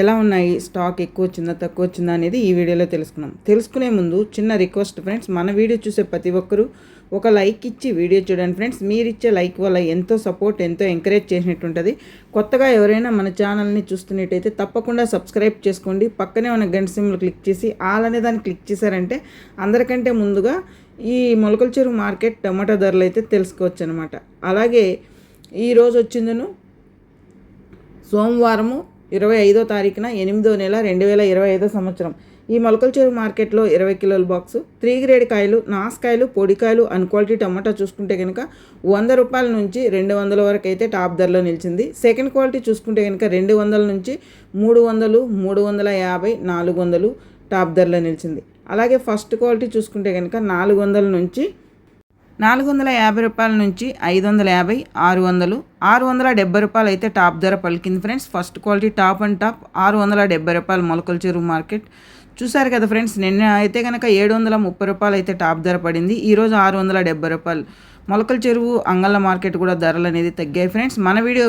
ఎలా ఉన్నాయి? స్టాక్ ఎక్కువ వచ్చిందా తక్కువ వచ్చిందా అనేది ఈ వీడియోలో తెలుసుకున్నాం. తెలుసుకునే ముందు చిన్న రిక్వెస్ట్ ఫ్రెండ్స్ మన వీడియో చూసే ప్రతి ఒక్కరూ ఒక లైక్ ఇచ్చి వీడియో చూడండి ఫ్రెండ్స్. మీరు ఇచ్చే లైక్ వల్ల ఎంతో సపోర్ట్ ఎంతో ఎంకరేజ్ చేసినట్టు ఉంటుంది కొత్తగా ఎవరైనా మన ఛానల్ని చూస్తున్నట్టయితే తప్పకుండా సబ్స్క్రైబ్ చేసుకోండి. పక్కనే ఉన్న గంట సిమ్లు క్లిక్ చేసి ఆల్ అనే దాన్ని క్లిక్ చేశారంటే అందరికంటే ముందుగా ఈ మొలకల చెరువు మార్కెట్ టమాటా ధరలు అయితే తెలుసుకోవచ్చు అనమాట అలాగే ఈరోజు వచ్చిందను సోమవారము ఇరవై ఐదో తారీఖున ఎనిమిదో నెల రెండు వేల ఇరవై ఐదో సంవత్సరం. ఈ మొలకల చెరువు మార్కెట్లో ఇరవై కిలోల బాక్సు త్రీ గ్రేడ్ కాయలు నాసుకాయలు పొడికాయలు అన్ క్వాలిటీ టమాటా చూసుకుంటే కనుక వంద రూపాయల నుంచి రెండు వందల వరకు అయితే టాప్ ధరలో నిలిచింది. సెకండ్ క్వాలిటీ చూసుకుంటే కనుక రెండు వందల నుంచి మూడు వందలు మూడు వందల యాభై నాలుగు వందలు టాప్ ధరలో నిలిచింది. అలాగే ఫస్ట్ క్వాలిటీ చూసుకుంటే కనుక నాలుగు వందల నుంచి నాలుగు వందల యాభై రూపాయల నుంచి ఐదు వందల యాభై ఆరు వందలు ఆరు వందల డెబ్బై రూపాయలు అయితే టాప్ ధర పలికింది friends. First quality top and top ఆరు వందల డెబ్బై రూపాయలు మొలకల చెరువు మార్కెట్. చూసారు కదా ఫ్రెండ్స్ నిన్న అయితే కనుక ఏడు వందల ముప్పై రూపాయలు అయితే టాప్ ధర పడింది. ఈరోజు ఆరు వందల డెబ్బై రూపాయలు. మొలకల చెరువు అంగళ్ళ మార్కెట్ కూడా ధరలు అనేది తగ్గాయి ఫ్రెండ్స్. మన వీడియో